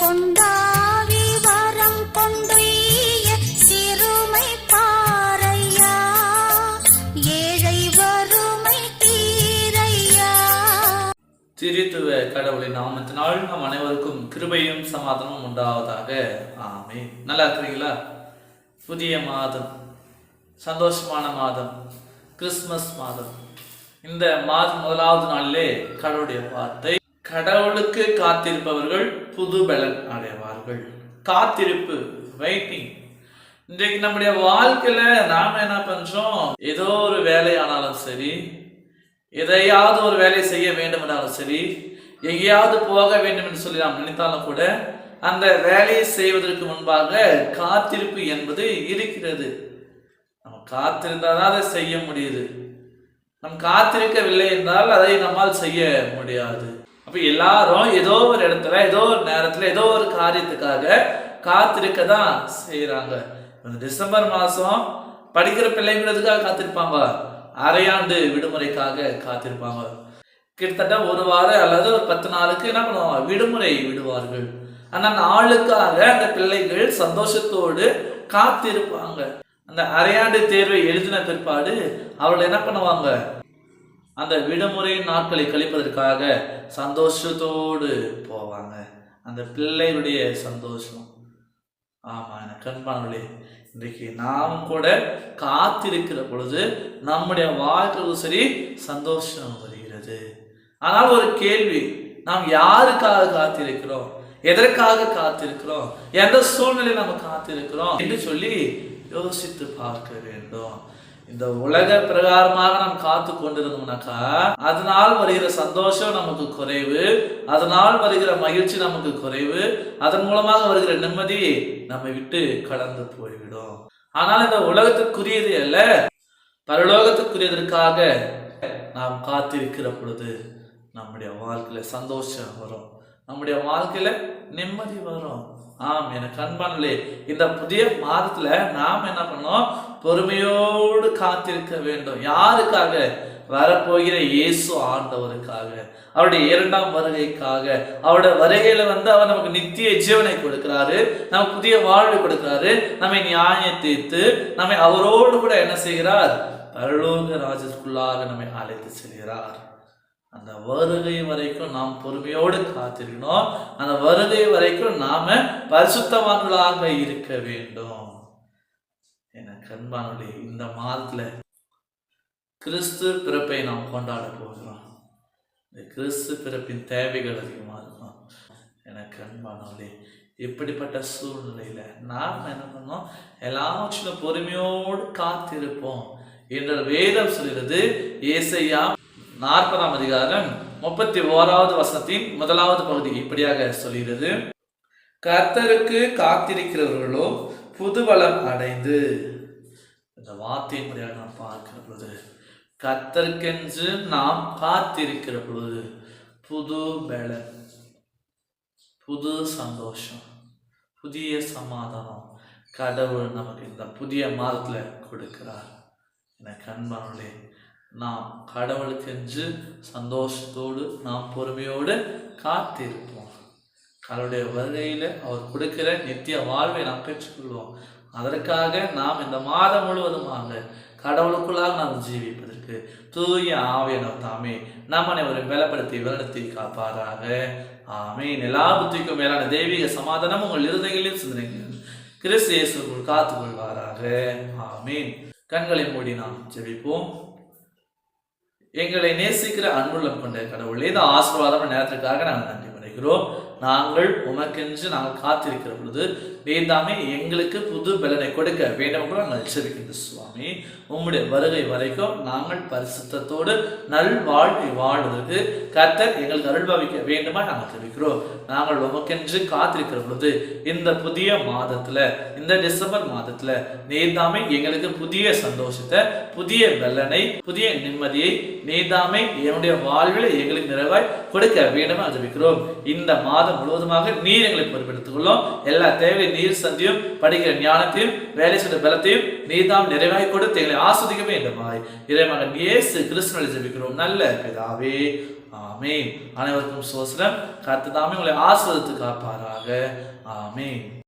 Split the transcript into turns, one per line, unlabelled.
கொண்டாவி வரம் கொண்டுய சிறுமை பாரையா ஏழை வறுமை தீரையா.
திரித்துவ கடவுளின் நாமத்தினால் நம் அனைவருக்கும் கிருபையும் சமாதானமும் உண்டாவதாக. ஆமே நல்லா இருக்கிறீங்களா? புதிய மாதம் சந்தோஷமான மாதம் கிறிஸ்மஸ் மாதம். இந்த மாதம் முதலாவது நாளிலே கடவுளுடைய வார்த்தை கடவுளுக்கு காத்திருப்பவர்கள் புதுபலன் அடைவார்கள். காத்திருப்பு வெயிட்டிங் இன்றைக்கு நம்முடைய வாழ்க்கையில நாம என்ன பண்றோம்? ஏதோ ஒரு வேலையானாலும் சரி எதையாவது ஒரு வேலை செய்ய வேண்டும் என்றாலும் சரி எங்கேயாவது போக வேண்டும் என்று சொல்லி நாம் நினைத்தாலும் கூட அந்த வேலையை செய்வதற்கு முன்பாக காத்திருப்பு என்பது இருக்கிறது. நம்ம காத்திருந்தால் தான் அதை செய்ய முடியுது. நம் காத்திருக்கவில்லை என்றால் அதை நம்மால் செய்ய முடியாது. அப்போ எல்லாரும் ஏதோ ஒரு இடத்துல ஏதோ ஒரு நேரத்துல ஏதோ ஒரு காரியத்துக்காக காத்திருக்க தான் செய்யறாங்க டிசம்பர் மாசம் படிக்கிற பிள்ளைங்கிறதுக்காக காத்திருப்பாங்க. அரையாண்டு விடுமுறைக்காக காத்திருப்பாங்க. கிட்டத்தட்ட ஒரு வாரம் அல்லது ஒரு பத்து நாளுக்கு என்ன பண்ணுவாங்க? விடுமுறை விடுவார்கள். அந்த நாளுக்காக அந்த பிள்ளைகள் சந்தோஷத்தோடு காத்திருப்பாங்க. அந்த அரையாண்டு தேர்வை எழுதின பிற்பாடு அவர்கள் என்ன பண்ணுவாங்க? அந்த விடுமுறை நாட்களை கழிப்பதற்காக சந்தோஷத்தோடு போவாங்க. அந்த பிள்ளைகளுடைய சந்தோஷம். ஆமா எனக்கு அன்பானவர்களே இன்றைக்கு நாம் கூட காத்திருக்கிற பொழுது நம்முடைய வாழ்க்கையிலும் சரி சந்தோஷம் வருகிறது. ஆனால் ஒரு கேள்வி நாம் யாருக்காக காத்திருக்கிறோம்? எதற்காக காத்திருக்கிறோம்? எந்த சூழ்நிலையில் நம்ம காத்திருக்கிறோம்? என்று சொல்லி யோசித்து பார்க்க வேண்டும். இந்த உலக பிரகாரமாக நாம் காத்து கொண்டிருந்தோம்னாக்கா அதனால் வருகிற சந்தோஷம் நமக்கு குறைவு அதனால் வருகிற மகிழ்ச்சி நமக்கு குறைவு அதன் மூலமாக வருகிற நிம்மதி நம்மை விட்டு கடந்து போய்விடும். ஆனால் இந்த உலகத்துக்குரியது அல்ல பரலோகத்துக்குரியதற்காக நாம் காத்திருக்கிற பொழுது நம்முடைய வாழ்க்கையில சந்தோஷம் வரும். நம்முடைய வாழ்க்கையில நிம்மதி வரும். ஆம் எனக்கு அன்பானே இந்த புதிய மாதத்துல நாம் என்ன பண்ணோம் பொறுமையோடு காத்திருக்க வேண்டும். யாருக்காக? வரப்போகிற இயேசு ஆண்டவருக்காக. அவருடைய இரண்டாம் வருகைக்காக. அவருடைய வருகையில வந்து அவர் நமக்கு நித்திய ஜீவனை கொடுக்கிறாரு. நமக்கு புதிய வாழ்வு கொடுக்கிறாரு. நம்மை நியாய தீர்த்து நம்மை அவரோடு கூட என்ன செய்கிறார்? பரலோக ராஜத்துக்குள்ளாக நம்மை அழைத்து செல்கிறார். அந்த வருகை வரைக்கும் நாம் பொறுமையோடு காத்திருக்கணும். அந்த வருகை வரைக்கும் நாம பரிசுத்தவான்களாக இருக்க வேண்டும். எனக்கு அன்பானவர்களே இந்த மாதத்துல கிறிஸ்து பிறப்பை நாம் கொண்டாட போகிறோம். இந்த கிறிஸ்து பிறப்பின் தேவைகள் அதிகமாக இருக்கும். எனக்கு அன்பானவர்களே இப்படிப்பட்ட சூழ்நிலையில நாம் என்ன பண்ணோம் எல்லாவற்றிலும் பொறுமையோடு காத்திருப்போம் என்ற வேதம் சொல்கிறது. ஏசையா நாற்பதாம் அதிகாரம் முப்பத்தி ஓராவது வசனத்தின் முதலாவது பகுதி இப்படியாக சொல்கிறது. கர்த்தருக்கு காத்திருக்கிறவர்களோ புதுவளம் அடைந்து இந்த வார்த்தையின் முறையாக நாம் பார்க்கிற பொழுது கத்தற்கென்று நாம் காத்திருக்கிற பொழுது புது பலன் புது சந்தோஷம் புதிய சமாதானம் கடவுள் நமக்கு இந்த புதிய மாதத்தில் கொடுக்கிறார். என அன்பானே நாம் கடவுளுக்கென்று சந்தோஷத்தோடு நாம் பொறுமையோடு காத்திருப்போம். அவருடைய வருகையில் அவர் கொடுக்கிற நித்திய வாழ்வை நாம் பெற்றுக்கொள்வோம். அதற்காக நாம் இந்த மாதம் முழுவதுமாக கடவுளுக்குள்ளாக நாம் ஜீவிப்பதற்கு தூய ஆவியனர் தாமே நாம் அனைவரும் பலப்படுத்தி வருடத்தை காப்பாராக. ஆமீன். எல்லா புத்திக்கும் மேலான தெய்வீக சமாதானம் உங்கள் இருதயங்களில் சிந்தனைகள் கிறிஸ்து இயேசுக்குள் காத்துக்கொள்வாராக. ஆமீன். கண்களை மூடி நாம் ஜெபிப்போம். எங்களை நேசிக்கிற அன்புள்ளம் கொண்ட கடவுளே இந்த ஆசீர்வாதம் நேரத்திற்காக நாங்கள் நன்றி பண்ணுகிறோம் நாங்கள் உமக்கென்று நாங்கள் காத்திருக்கிற பொழுது வேண்டாமே எங்களுக்கு புது பலனை கொடுக்க வேண்டும் கூட நாங்கள் செபிக்கின்ற சுவாமி உம்முடைய வருகை வரைக்கும் நாங்கள் பரிசுத்தத்தோடு நல் வாழ்வை வாழ்வதற்கு கர்த்தர் எங்களுக்கு அருள்பாவிக்க வேண்டுமா நாங்கள் தெரிவிக்கிறோம் நாங்கள் உமக்கென்று காத்திருக்கிற பொழுது இந்த புதிய மாதத்தில் இந்த டிசம்பர் மாதத்தில் நீதாமே எங்களுக்கு புதிய சந்தோஷத்தை புதிய பலனை புதிய நிம்மதியை நீதாமே என்னுடைய வாழ்வில் எங்களுக்கு நிறைவாய் கொடுக்க வேண்டுமா தெரிவிக்கிறோம் இந்த மாதம் முழுவதுமாக நீர் எங்களை பொறுப்பெடுத்துக் கொள்ளும். எல்லா தேவை நீர் சந்தியும் படிக்கிற ஞானத்தையும் வேலை செய்த பலத்தையும் நீதாம் நிறைவாய் கொடுத்து எங்களை இந்த வேண்டுமாய் இறைமகன் இயேசு கிறிஸ்துவனை ஜெபிக்கிறோம். நல்ல பிதாவே ஆமே அனைவருக்கும் சோசனம். கத்து தாமே உங்களை ஆஸ்வதித்து காப்பாராக. ஆமே